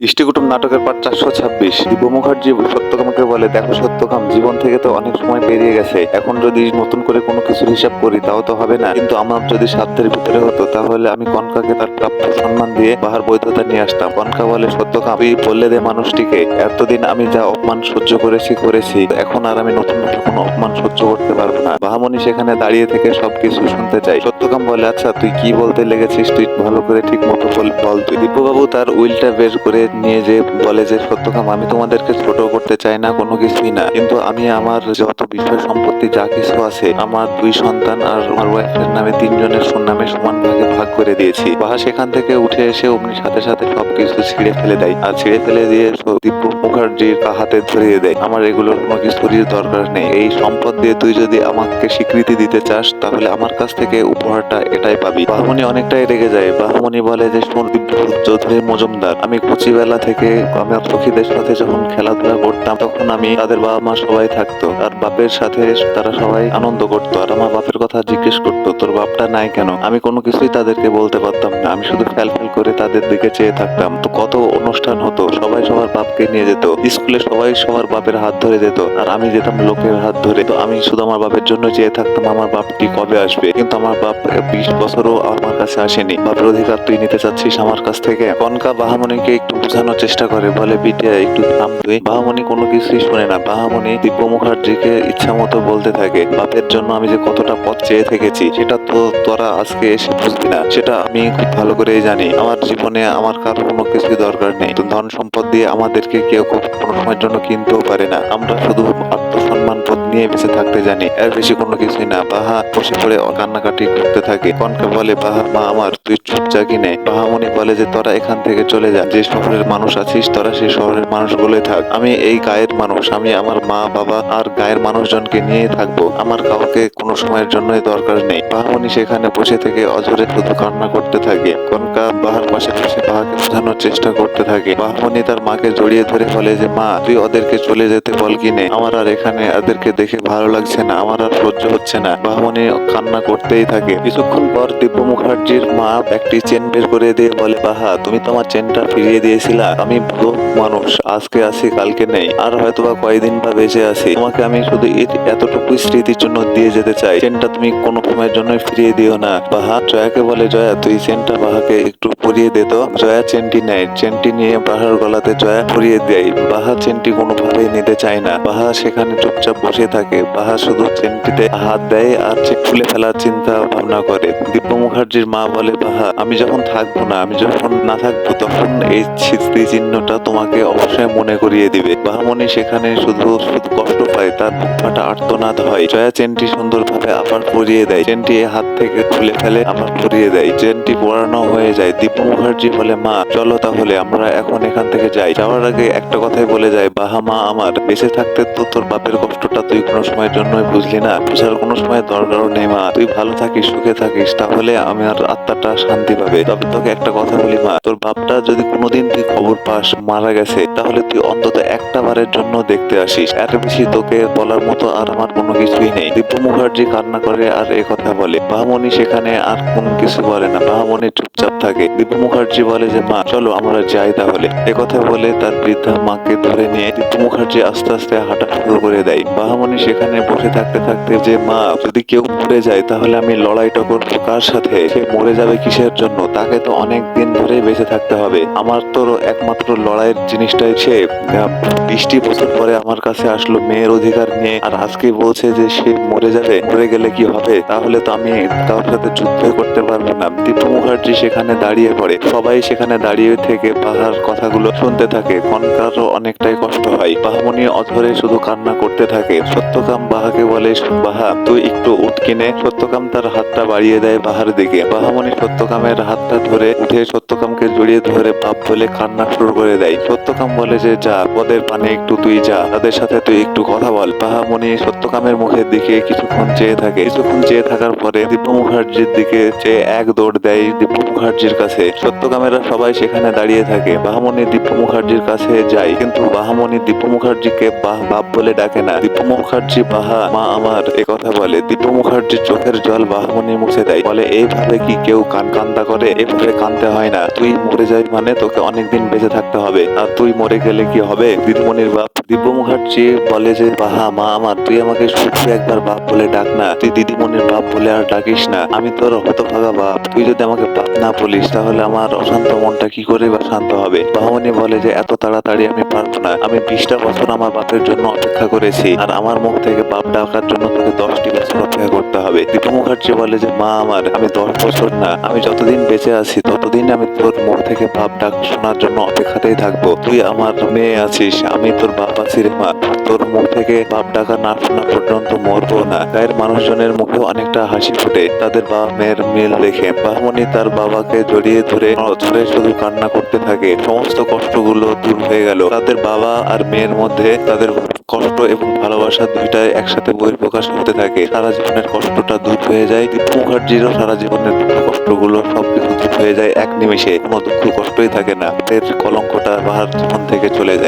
ইষ্টিকুটুম নাটকের পাঠ চারশো ছাব্বিশ। দিব্য মুখার্জি সত্যকামকে বলে, দেখো সত্যকাম, জীবন থেকে তো অনেক সময় পেরিয়ে গেছে। এখন যদি নতুন করে কোনো কিছুর হিসাব করি, তাও তো হবে না। কিন্তু আমার যদি সাধ্যের ভিতরে হতো, তাহলে আমি কনকাকে তার প্রাপ্য সম্মান দিয়ে বাহার বৈধতা নিয়ে আসতাম। কনকা বলে, সত্যকাম, তুই বললে দে মানুষটিকে, এতদিন আমি যা অপমান সহ্য করেছি করেছি। এখন আর আমি নতুন কোনো অপমান সহ্য করতে পারব না। বাহামণি সেখানে দাঁড়িয়ে থেকে সবকিছু শুনতে চাই সত্যকাম বলে আচ্ছা তুই কি বলতে লেগেছিস? তুই ভালো করে ঠিক মতো বল- বল তুই। দিব্যবাবু তার উইলটা বের করে নিয়ে যে বলে যে সত্যকাম আমি তোমাদেরকে ছোট করতে চাই না, কোনো কিছুই না। কিন্তু আমি আমার যত বিষয় সম্পত্তি যা কিছু আছে, আমার দুই সন্তান আর আমার ওয়াইফের নামে তিনজনের নামে সমান ভাগে ভাগ করে দিয়েছি। বাহা সেখান থেকে উঠে এসে অমনি সাথে সাথে সবকিছু ছিঁড়ে ফেলে দেয়। আর ছিঁড়ে ফেলে দিয়ে দিব্য মুখার্জির হাতে ধরিয়ে দেয়। আমার এগুলোর কোনো কিছুরই দরকার নেই। এই সম্পদ দিয়ে তুই যদি আমাকে স্বীকৃতি দিতে চাস, তাহলে আমার কাছ থেকে উপহারটা এটাই পাবি। বাহমনি অনেকটাই রেগে যায়। বাহমনি বলে যে দিব্য চৌধুরী মজুমদার, আমি কচিবেলা থেকে আমার সখীদের সাথে যখন খেলাধুলা করতাম, তখন আমি তাদের বাবা মা সবাই থাকতো আর বাপের সাথে তারা সবাই আনন্দ করতো। আর আমার বাপের কথা জিজ্ঞেস করতো, তোর বাপটা নাই কেন? আমি কোনো কিছুই তাদেরকে বলতে পারতাম না। আমি শুধু ফেল ফ্যাল করে তাদের দিকে চেয়ে থাকতাম। তো কত অনুষ্ঠান হতো, সবাই সবার বাপকে নিয়ে যেত। স্কুলে সবাই সবার বাপের হাত ধরে যেত, আর আমি যেতাম লোকের হাত ধরে। তো আমি শুধু আমার বাপের জন্য চেয়ে থাকতাম, আমার বাপটি কবে আসবে? কিন্তু আমার বাপ বিশ বছরও আমার কাছে আসেনি। বাপের অধিকার তুই নিতে চাচ্ছিস আমার কাছ থেকে? কনকা বাহামণিকে একটু বোঝানোর চেষ্টা করে, বলে, বিটিয়া, একটু থাম তুই। বাহামণি কোনো কিছুই শুনে না। বাহামণি দিব্য মুখার্জিকে ইচ্ছা মতো বলতে থাকে, বাপের জন্য আমি যে কতটা পথ চেয়ে থেকেছি, সেটা তো তোরা আজকে এসে বুঝবি না। সেটা আমি খুব ভালো করেই জানি। আমার জীবনে আমার কারও কোনো কিছু দরকার নেই। ধন সম্পদ দিয়ে আমাদেরকে কেউ খুব কোনো সময়ের জন্য কিনতেও পারে না। আমরা শুধু আত্মসম্মান নিয়ে বেঁচে থাকতে জানি। এর বেশি কোনো কিছুই না। বাহা বসে পড়ে কান্নাকাটি করতে থাকে। কনকা বলে, বাহা, মা আমার, তুই চুপ যা কিনে বাহামণি বলে যে, তোরা এখান থেকে চলে যা। যে শহরের মানুষ আছিস, তোরা সেই শহরের মানুষগুলোই থাক। আমি এই গায়ের মানুষ। আমি আমার মা, বাবা আর গায়ের মানুষজনকে নিয়ে থাকব। আমার কাউকে কোনো সময়ের জন্যই দরকার নেই। বাহামণি সেখানে বসে থেকে অজরে শুধু কান্না করতে থাকে। কনকা বাহার পাশে বসে বাহাকে বোঝানোর চেষ্টা করতে থাকে। বাহামণি তার মাকে জড়িয়ে ধরে বলে যে, মা, তুই ওদেরকে চলে যেতে বল কিনে আমার আর এখানে ওদেরকে দেখে ভালো লাগছে না। আমার আর সহ্য হচ্ছে না। বাহামণি কান্না করতেই থাকে। কিছুক্ষণ পর দিব্য মুখার্জির মা একটি চেন বের করে দিয়ে বলে, বাহা, তুমি তো আমার চেনটা ফিরিয়ে দিয়েছিলা। আমি বুড়ো মানুষ। আজকে আছি কালকে নেই। আর হয়তো বা কয়েকদিন বা বেঁচে আছি। তোমাকে আমি শুধু এতটুকু স্মৃতির জন্য দিয়ে যেতে চাই। চেনটা তুমি কোনো সময়ের জন্য ফিরিয়ে দিও না। বাহা, জয়াকে বলে, জয়া, তুই চেনটা বাহাকে একটু পরিয়ে দে তো। জয়া চেনটি নেয়। চেনটি নিয়ে বাহার গলাতে জয়া পরিয়ে দেয়। বাহা চেনটি কোনোভাবেই নিতে চায় না। বাহা সেখানে চুপচাপ বসে থাকে। বাহা শুধু চেনটিতে হাত দেয় আর চেন খুলে ফেলার চিন্তা ভাবনা করে। দিব্য মুখার্জির মা বলে, বাহা, আমি যখন থাকব না, আমি যখন না থাকব, তখন এই স্মৃতি চিহ্নটা তোমাকে অবশ্যই মনে করিয়ে দিবে। বাহামণি সেখানে শুধু শুধু কষ্ট পায় তার বুক আর্তনাদ হয়। জয়া চেনটি সুন্দরভাবে আবার পরিয়ে দেয়। চেনটি হাত থেকে খুলে ফেলে আবার পরিয়ে দেয়। চেনটি পরানো হয়ে যায়। দিব্য মুখার্জি বলে, মা, চলো তাহলে, আমরা এখন এখান থেকে যাই। যাওয়ার আগে একটা কথাই বলে যায়, বাহা মা আমার, বেঁচে থাকতে তো তোর বাপের কষ্টটা তুই কোনো সময়ের জন্যই বুঝলি না। বুঝার কোনো সময় দরকারও নেই, মা। তুই ভালো থাকিস, সুখে থাকিস, তাহলে আমার আত্মাটা শান্তি পাবে। তবে তোকে একটা কথা বলি, মা, তোর বাপটা যদি কোনোদিন তুই খবর পাস, মারা গেছে, তাহলে তুই অন্তত একটা বারের জন্য দেখতে আসিস। এর বেশি তোকে বলার মতো আর আমার কোনো কিছুই নেই। দিব্য মুখার্জি কান্না করে আর এ কথা বলে বাহামণি সেখানে আর কোনো কিছু বলে না বাহামণি চুপচাপ থাকে। দিব্য মুখার্জি বলে যে, মা, চলো আমরা যাই তাহলে। এ কথা বলে তার বৃদ্ধা মাকে ধরে নিয়ে দিব্য মুখার্জি আস্তে আস্তে হাঁটা শুরু করে দেয়। বাহামণি সেখানে বসে থাকতে থাকতে যে, মা, যদি কেউ মরে যায় তাহলে আমি লড়াইটা করব কার সাথে? সে মরে যাবে কিসের জন্য? তাকে তো অনেক দিন ধরে বেঁচে থাকতে হবে। আমার তো একমাত্র লড়াইয়ের জিনিসটাই সে। বিশটি বছর পরে আমার কাছে আসলো, মেয়ের অধিকার নিয়ে আর আজকে বলছে যে সে মরে যাবে, মরে গেলে কি হবে? তাহলে তো আমি কারোর সাথে যুদ্ধ করতে পারব না। দীপু মুখার্জি সেখানে দাঁড়িয়ে পড়ে। সবাই সেখানে দাঁড়িয়ে থেকে বাহার কথাগুলো শুনতে থাকে। কনকারও অনেকটাই কষ্ট হয়। বাহামণি অধরে শুধু কান্না করতে থাকে। সত্যকাম বাহাকে বলে বাহা তুই একটু উঠ কিনে। সত্যকাম তার হাতটা বাড়িয়ে দেয় বাহার দিকে। বাহামণি সত্যকামের হাতটা ধরে উঠে সত্যকামকে জড়িয়ে ধরে বাপ বলে কান্না শুরু করে দেয়। সত্যকাম বলে যে, যা, পদের পানে একটু তুই যা। তাদের সাথে তুই একটু কথা কথা বল বাহামণি সত্যকামের মুখের দিকে কিছুক্ষণ চেয়ে থাকে। কিছুক্ষণ চেয়ে থাকার পরে দিব্য মুখার্জির দিকে চেয়ে এক দৌড় দেয় দিব্য মুখার্জির কাছে। সত্যকামেরা সবাই সেখানে দাঁড়িয়ে থাকে। বাহামণি দিব্য মুখার্জির কাছে যায়, কিন্তু বাহামণি দিব্য মুখার্জিকে বাহ বাপ বলে ডাকে না। দিব্য মুখার্জি, বাহা, মা আমার, এ কথা বলে। দিব্য মুখার্জির চোখের জল বাহামণি মুছে দেয়। বলে, এইভাবে কি কেউ কান কান্দা করে? এভাবে কানতে হয় না। তুই মরে যাই মানে তোকে অনেকদিন বেঁচে থাকতে হবে। আর তুই মরে গেলে কি হবে? দিদিমণির বাপ। দিব্য মুখার্জি বলে যে বাহা মা আমার তুই আমাকে শুধু একবার বাপ বলে ডাক না। তুই দিদিমণির বাপ বলে আর ডাকিস না। আমি তোর হতভাগা বাপ। তুই যদি আমাকে বাপ না বলিস, তাহলে আমার অশান্ত মনটা কি করে বা শান্ত হবে? বাহমণি বলে যে, এত তাড়াতাড়ি আমি পারব না। আমি বিশটা বছর আমার বাপের জন্য অপেক্ষা করেছি। আর আমার মুখ থেকে বাপ ডাকার জন্য তোকে দশটি বছর অপেক্ষা করতে হবে। দীপু মুখার্জি বলে যে, মা আমার, আমি দশ বছর না। আমি যতদিন বেঁচে আছি, ততদিন আমি তোর মুখ থেকে বাপ ডাক শোনার জন্য অপেক্ষাতেই থাকব। তুই আমার মেয়ে আছিস। আমি তোর বাপ আছি রে মা। তোর মুখ থেকে বাপ ডাকা না শোনা পর্যন্ত মরবো না। গায়ের মানুষজনের মুখে অনেকটা হাসি ফোটে। তাদের বাবা মেয়ের মিল দেখে বাহমণি তার বাবাকে জড়িয়ে ধরে ধরে শুধু কান্না করতে থাকে। সমস্ত কষ্টগুলো দূর হয়ে গেল। তাদের বাবা আর মেয়ের মধ্যে তাদের কষ্ট এবং ভালোবাসা দুইটাই একসাথে বহিঃপ্রকাশ হতে থাকে। সারা জীবনের কষ্টটা দূর হয়ে যায়। মুখার্জিরও সারা জীবনের কষ্টগুলো সবকিছু দূর হয়ে যায় এক নিমিষে। কোনো দুঃখ কষ্টই থাকে না। এর কলঙ্কটা বাহার জীবন থেকে চলে যায়।